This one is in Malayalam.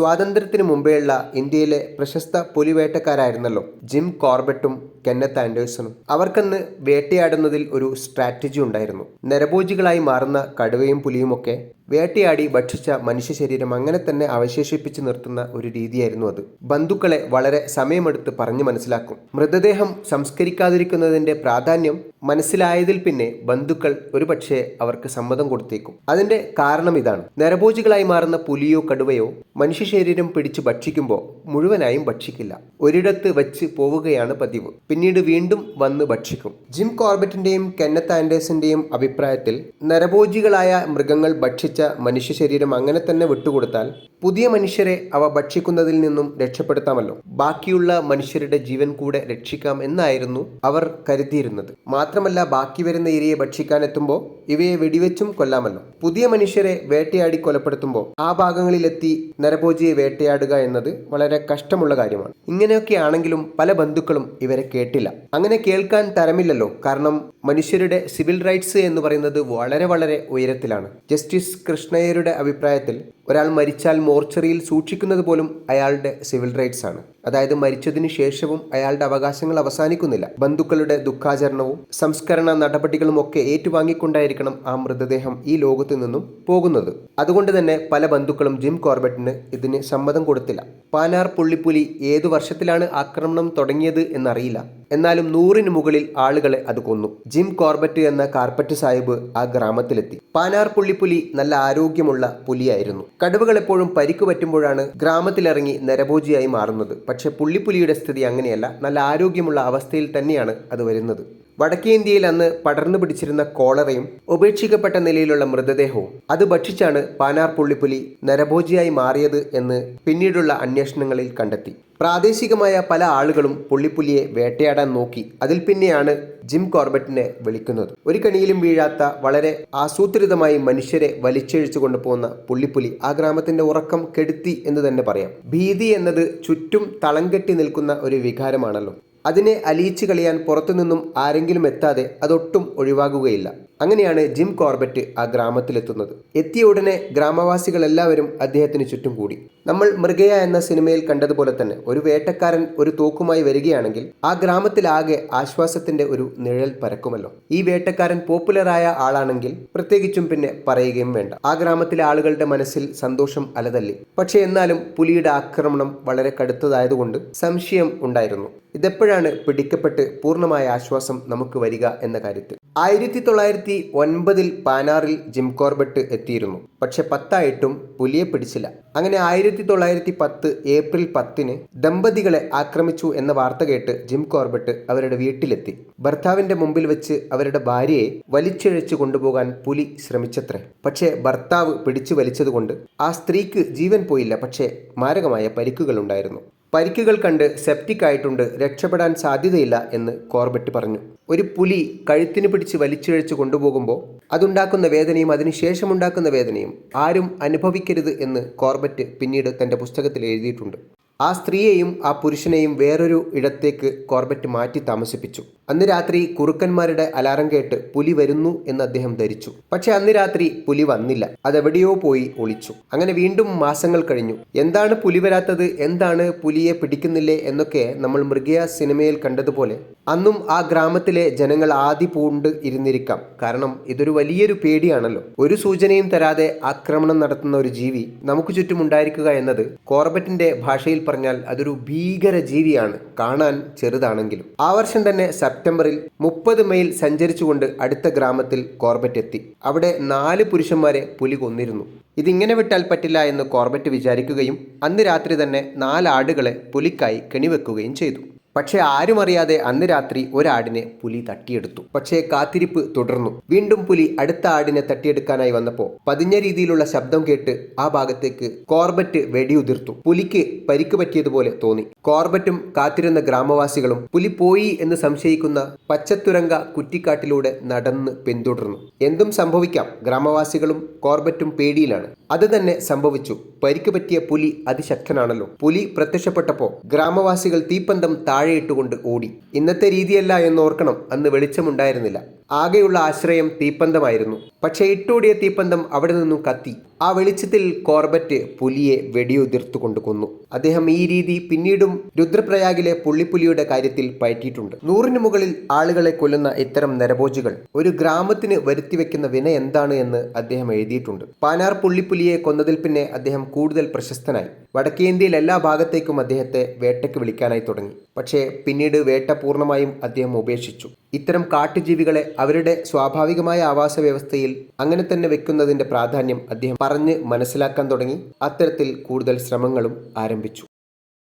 സ്വാതന്ത്ര്യത്തിന് മുമ്പേയുള്ള ഇന്ത്യയിലെ പ്രശസ്ത പുലിവേട്ടക്കാരായിരുന്നല്ലോ ജിം കോർബറ്റും കെന്നത്ത് ആൻഡേഴ്സണും. അവർക്കന്ന് വേട്ടയാടുന്നതിൽ ഒരു സ്ട്രാറ്റജി ഉണ്ടായിരുന്നു. നരഭോജികളായി മാറുന്ന കടുവയും പുലിയുമൊക്കെ വേട്ടയാടി ഭക്ഷിച്ച മനുഷ്യ ശരീരം അങ്ങനെ തന്നെ അവശേഷിപ്പിച്ച് നിർത്തുന്ന ഒരു രീതിയായിരുന്നു അത്. ബന്ധുക്കളെ വളരെ സമയമെടുത്ത് പറഞ്ഞു മനസ്സിലാക്കും. മൃതദേഹം സംസ്കരിക്കാതിരിക്കുന്നതിന്റെ പ്രാധാന്യം മനസ്സിലായതിൽ പിന്നെ ബന്ധുക്കൾ ഒരുപക്ഷെ അവർക്ക് സമ്മതം കൊടുത്തേക്കും. അതിന്റെ കാരണം ഇതാണ്. നരഭോജികളായി മാറുന്ന പുലിയോ കടുവയോ മനുഷ്യ ശരീരം പിടിച്ച് ഭക്ഷിക്കുമ്പോൾ മുഴുവനായും ഭക്ഷിക്കില്ല. ഒരിടത്ത് വെച്ച് പോവുകയാണ് പതിവ്. പിന്നീട് വീണ്ടും വന്ന് ഭക്ഷിക്കും. ജിം കോർബറ്റിന്റെയും കെന്നത്ത് ആൻഡേഴ്സിന്റെയും അഭിപ്രായത്തിൽ നരഭോജികളായ മൃഗങ്ങൾ ഭക്ഷിച്ച മനുഷ്യ ശരീരം അങ്ങനെ തന്നെ വിട്ടുകൊടുത്താൽ പുതിയ മനുഷ്യരെ അവ ഭക്ഷിക്കുന്നതിൽ നിന്നും രക്ഷപ്പെടുത്താമല്ലോ. ബാക്കിയുള്ള മനുഷ്യരുടെ ജീവൻ കൂടെ രക്ഷിക്കാം എന്നായിരുന്നു അവർ കരുതിയിരുന്നത്. മാത്രമല്ല ബാക്കി വരുന്ന ഇരയെ ഭക്ഷിക്കാൻ എത്തുമ്പോൾ ഇവയെ വെടിവെച്ചും കൊല്ലാമല്ലോ. പുതിയ മനുഷ്യരെ വേട്ടയാടി കൊലപ്പെടുത്തുമ്പോൾ ആ ഭാഗങ്ങളിലെത്തി നരഭോജിയെ വേട്ടയാടുക എന്നത് വളരെ കഷ്ടമുള്ള കാര്യമാണ്. ഇങ്ങനെയൊക്കെ ആണെങ്കിലും പല ബന്ധുക്കളും ഇവരെ കേട്ടില്ല. അങ്ങനെ കേൾക്കാൻ തരമില്ലല്ലോ. കാരണം മനുഷ്യരുടെ സിവിൽ റൈറ്റ്സ് എന്ന് പറയുന്നത് വളരെ വളരെ ഉയരത്തിലാണ്. ജസ്റ്റിസ് കൃഷ്ണയ്യരുടെ അഭിപ്രായത്തിൽ ഒരാൾ മരിച്ചാൽ മോർച്ചറിയിൽ സൂക്ഷിക്കുന്നത് പോലും അയാളുടെ സിവിൽ റൈറ്റ്സ് ആണ്. അതായത് മരിച്ചതിന് ശേഷവും അയാളുടെ അവകാശങ്ങൾ അവസാനിക്കുന്നില്ല. ബന്ധുക്കളുടെ ദുഃഖാചരണവും സംസ്കരണ നടപടികളും ഒക്കെ ഏറ്റുവാങ്ങിക്കൊണ്ടായിരിക്കണം ആ മൃതദേഹം ഈ ലോകത്തു നിന്നും പോകുന്നത്. അതുകൊണ്ട് തന്നെ പല ബന്ധുക്കളും ജിം കോർബറ്റിന് ഇതിന് സമ്മതം കൊടുത്തില്ല. പാനാർ പുള്ളിപ്പുലി ഏതു വർഷത്തിലാണ് ആക്രമണം തുടങ്ങിയത് എന്നറിയില്ല. എന്നാലും നൂറിന് മുകളിൽ ആളുകളെ അത് കൊന്നു. ജിം കോർബറ്റ് എന്ന കാർപ്പറ്റ് സാഹിബ് ആ ഗ്രാമത്തിലെത്തി. പാനാർ പുള്ളിപ്പുലി നല്ല ആരോഗ്യമുള്ള പുലിയായിരുന്നു. കടുവകൾ എപ്പോഴും പരിക്കു പറ്റുമ്പോഴാണ് ഗ്രാമത്തിലിറങ്ങി നരഭോജിയായി മാറുന്നത്. പക്ഷേ പുള്ളിപ്പുലിയുടെ സ്ഥിതി അങ്ങനെയല്ല. നല്ല ആരോഗ്യമുള്ള അവസ്ഥയിൽ തന്നെയാണ് അത് വരുന്നത്. വടക്കേ ഇന്ത്യയിൽ അന്ന് പടർന്നു പിടിച്ചിരുന്ന കോളറയും ഉപേക്ഷിക്കപ്പെട്ട നിലയിലുള്ള മൃതദേഹവും അത് ഭക്ഷിച്ചാണ് പാനാർ പുള്ളിപ്പുലി നരഭോജിയായി മാറിയത് എന്ന് പിന്നീടുള്ള അന്വേഷണങ്ങളിൽ കണ്ടെത്തി. പ്രാദേശികമായ പല ആളുകളും പുള്ളിപ്പുലിയെ വേട്ടയാടാൻ നോക്കി. അതിൽ പിന്നെയാണ് ജിം കോർബറ്റിനെ വിളിക്കുന്നത്. ഒരു കണിയിലും വീഴാത്ത വളരെ ആസൂത്രിതമായി മനുഷ്യരെ വലിച്ചഴിച്ചു കൊണ്ടുപോകുന്ന പുള്ളിപ്പുലി ആ ഗ്രാമത്തിന്റെ ഉറക്കം കെടുത്തി എന്ന് തന്നെ പറയാം. ഭീതി എന്നത് ചുറ്റും തളം കെട്ടി നിൽക്കുന്ന ഒരു വികാരമാണല്ലോ. അതിനെ അലിയിച്ചു കളയാൻ പുറത്തുനിന്നും ആരെങ്കിലും എത്താതെ അതൊട്ടും ഒഴിവാകുകയില്ല. അങ്ങനെയാണ് ജിം കോർബറ്റ് ആ ഗ്രാമത്തിലെത്തുന്നത്. എത്തിയ ഉടനെ ഗ്രാമവാസികളെല്ലാവരും അദ്ദേഹത്തിന് ചുറ്റും കൂടി. നമ്മൾ മൃഗയ എന്ന സിനിമയിൽ കണ്ടതുപോലെ തന്നെ ഒരു വേട്ടക്കാരൻ ഒരു തോക്കുമായി വരികയാണെങ്കിൽ ആ ഗ്രാമത്തിലാകെ ആശ്വാസത്തിന്റെ ഒരു നിഴൽ പരക്കുമല്ലോ. ഈ വേട്ടക്കാരൻ പോപ്പുലറായ ആളാണെങ്കിൽ പ്രത്യേകിച്ചും പിന്നെ പറയുകയും വേണ്ട. ആ ഗ്രാമത്തിലെ ആളുകളുടെ മനസ്സിൽ സന്തോഷം അലതല്ലി? പക്ഷേ എന്നാലും പുലിയുടെ ആക്രമണം വളരെ കടുത്തതായതുകൊണ്ട് സംശയം ഉണ്ടായിരുന്നു. ഇതെപ്പോഴാണ് പിടിക്കപ്പെട്ട് പൂർണമായ ആശ്വാസം നമുക്ക് വരിക എന്ന കാര്യത്തിൽ. ആയിരത്തി തൊള്ളായിരത്തി ഒൻപതിൽ പാനാറിൽ ജിം കോർബറ്റ് എത്തിയിരുന്നു. പക്ഷെ പത്തായിട്ടും പുലിയെ പിടിച്ചില്ല. അങ്ങനെ ആയിരത്തി തൊള്ളായിരത്തി പത്ത് ഏപ്രിൽ പത്തിന് ദമ്പതികളെ ആക്രമിച്ചു എന്ന വാർത്ത കേട്ട് ജിം കോർബറ്റ് അവരുടെ വീട്ടിലെത്തി. ഭർത്താവിന്റെ മുമ്പിൽ വെച്ച് അവരുടെ ഭാര്യയെ വലിച്ചിഴച്ചു കൊണ്ടുപോകാൻ പുലി ശ്രമിച്ചത്രേ. പക്ഷേ ഭർത്താവ് പിടിച്ചു വലിച്ചതുകൊണ്ട് ആ സ്ത്രീക്ക് ജീവൻ പോയില്ല. പക്ഷേ മാരകമായ പരിക്കുകൾ ഉണ്ടായിരുന്നു പരിക്കുകൾ കണ്ട് സെപ്റ്റിക് ആയിട്ടുണ്ട് രക്ഷപ്പെടാൻ സാധ്യതയില്ല എന്ന് കോർബറ്റ് പറഞ്ഞു. ഒരു പുലി കഴുത്തിന് പിടിച്ച് വലിച്ചിഴച്ച് കൊണ്ടുപോകുമ്പോൾ അതുണ്ടാക്കുന്ന വേദനയും അതിനുശേഷമുണ്ടാക്കുന്ന വേദനയും ആരും അനുഭവിക്കരുത് എന്ന് കോർബറ്റ് പിന്നീട് തന്റെ പുസ്തകത്തിൽ എഴുതിയിട്ടുണ്ട്. ആ സ്ത്രീയെയും ആ പുരുഷനെയും വേറൊരു ഇടത്തേക്ക് കോർബറ്റ് മാറ്റി താമസിപ്പിച്ചു. അന്ന് രാത്രി കുറുക്കന്മാരുടെ അലാറം കേട്ട് പുലി വരുന്നു എന്ന് അദ്ദേഹം ധരിച്ചു. പക്ഷെ അന്ന് രാത്രി പുലി വന്നില്ല. അതെവിടെയോ പോയി ഒളിച്ചു. അങ്ങനെ വീണ്ടും മാസങ്ങൾ കഴിഞ്ഞു. എന്താണ് പുലി വരാത്തത്? എന്താണ് പുലിയെ പിടിക്കുന്നില്ലേ? എന്നൊക്കെ നമ്മൾ മൃഗയ സിനിമയിൽ കണ്ടതുപോലെ അന്നും ആ ഗ്രാമത്തിലെ ജനങ്ങൾ ആദി പൂണ്ട് ഇരുന്നിരിക്കാം. കാരണം ഇതൊരു വലിയൊരു പേടിയാണല്ലോ. ഒരു സൂചനയും തരാതെ ആക്രമണം നടത്തുന്ന ഒരു ജീവി നമുക്ക് ചുറ്റും ഉണ്ടായിരിക്കുക എന്നത് കോർബറ്റിന്റെ ഭാഷയിൽ പറഞ്ഞാൽ അതൊരു ഭീകര ജീവിയാണ്. കാണാൻ ചെറുതാണെങ്കിലും. ആ വർഷം തന്നെ സെപ്റ്റംബറിൽ മുപ്പത് മൈൽ സഞ്ചരിച്ചുകൊണ്ട് അടുത്ത ഗ്രാമത്തിൽ കോർബറ്റ് എത്തി. അവിടെ നാല് പുരുഷന്മാരെ പുലി കൊന്നിരുന്നു. ഇതിങ്ങനെ വിട്ടാൽ പറ്റില്ല എന്ന് കോർബറ്റ് വിചാരിക്കുകയും അന്ന് രാത്രി തന്നെ നാലാടുകളെ പുലിക്കായി കെണിവെക്കുകയും ചെയ്തു. പക്ഷേ ആരും അറിയാതെ അന്ന് രാത്രി ഒരാടിനെ പുലി തട്ടിയെടുത്തു. പക്ഷേ കാത്തിരിപ്പ് തുടർന്നു. വീണ്ടും പുലി അടുത്ത ആടിനെ തട്ടിയെടുക്കാനായി വന്നപ്പോൾ പതിഞ്ഞ രീതിയിലുള്ള ശബ്ദം കേട്ട് ആ ഭാഗത്തേക്ക് കോർബറ്റ് വെടിയുതിർത്തു. പുലിക്ക് പരിക്ക് പറ്റിയതുപോലെ തോന്നി. കോർബറ്റും കാത്തിരുന്ന ഗ്രാമവാസികളും പുലി പോയി എന്ന് സംശയിക്കുന്ന പച്ചത്തുരങ്ക കുറ്റിക്കാട്ടിലൂടെ നടന്ന് പിന്തുടർന്നു. എന്തും സംഭവിക്കാം. ഗ്രാമവാസികളും കോർബറ്റും പേടിയിലാണ്. അത് തന്നെ സംഭവിച്ചു. പരിക്ക് പറ്റിയ പുലി അതിശക്തനാണല്ലോ. പുലി പ്രത്യക്ഷപ്പെട്ടപ്പോൾ ഗ്രാമവാസികൾ തീപ്പന്തം താഴെയിട്ടുകൊണ്ട് ഓടി. ഇന്നത്തെ രീതിയല്ല എന്ന് ഓർക്കണം അന്ന് വെളിച്ചമുണ്ടായിരുന്നില്ല. ആകെയുള്ള ആശ്രയം തീപ്പന്തമായിരുന്നു. പക്ഷേ ഇട്ടോടിയ തീപ്പന്തം അവിടെ നിന്നും കത്തി. ആ വെളിച്ചത്തിൽ കോർബറ്റ് പുലിയെ വെടിയുതിർത്തുകൊണ്ട് കൊന്നു അദ്ദേഹം ഈ രീതി പിന്നീടും രുദ്രപ്രയാഗിലെ പുള്ളിപ്പുലിയുടെ കാര്യത്തിൽ പയറ്റിയിട്ടുണ്ട്. നൂറിന് മുകളിൽ ആളുകളെ കൊല്ലുന്ന ഇത്തരം നരഭോജികൾ ഒരു ഗ്രാമത്തിന് വരുത്തിവെക്കുന്ന വിന എന്താണ് എന്ന് അദ്ദേഹം എഴുതിയിട്ടുണ്ട്. പാനാർ പുള്ളിപ്പുലിയെ കൊന്നതിൽ പിന്നെ അദ്ദേഹം കൂടുതൽ പ്രശസ്തനായി. വടക്കേന്ത്യയിൽ എല്ലാ ഭാഗത്തേക്കും അദ്ദേഹത്തെ വേട്ടയ്ക്ക് വിളിക്കാനായി തുടങ്ങി. പക്ഷേ പിന്നീട് വേട്ട പൂർണമായും അദ്ദേഹം ഉപേക്ഷിച്ചു. ഇത്തരം കാട്ടുജീവികളെ അവരുടെ സ്വാഭാവികമായ ആവാസ വ്യവസ്ഥയിൽ അങ്ങനെ തന്നെ വെക്കുന്നതിന്റെ പ്രാധാന്യം അദ്ദേഹം പറഞ്ഞ് മനസ്സിലാക്കാൻ തുടങ്ങി. അത്തരത്തിൽ കൂടുതൽ ശ്രമങ്ങളും ആരംഭിച്ചു.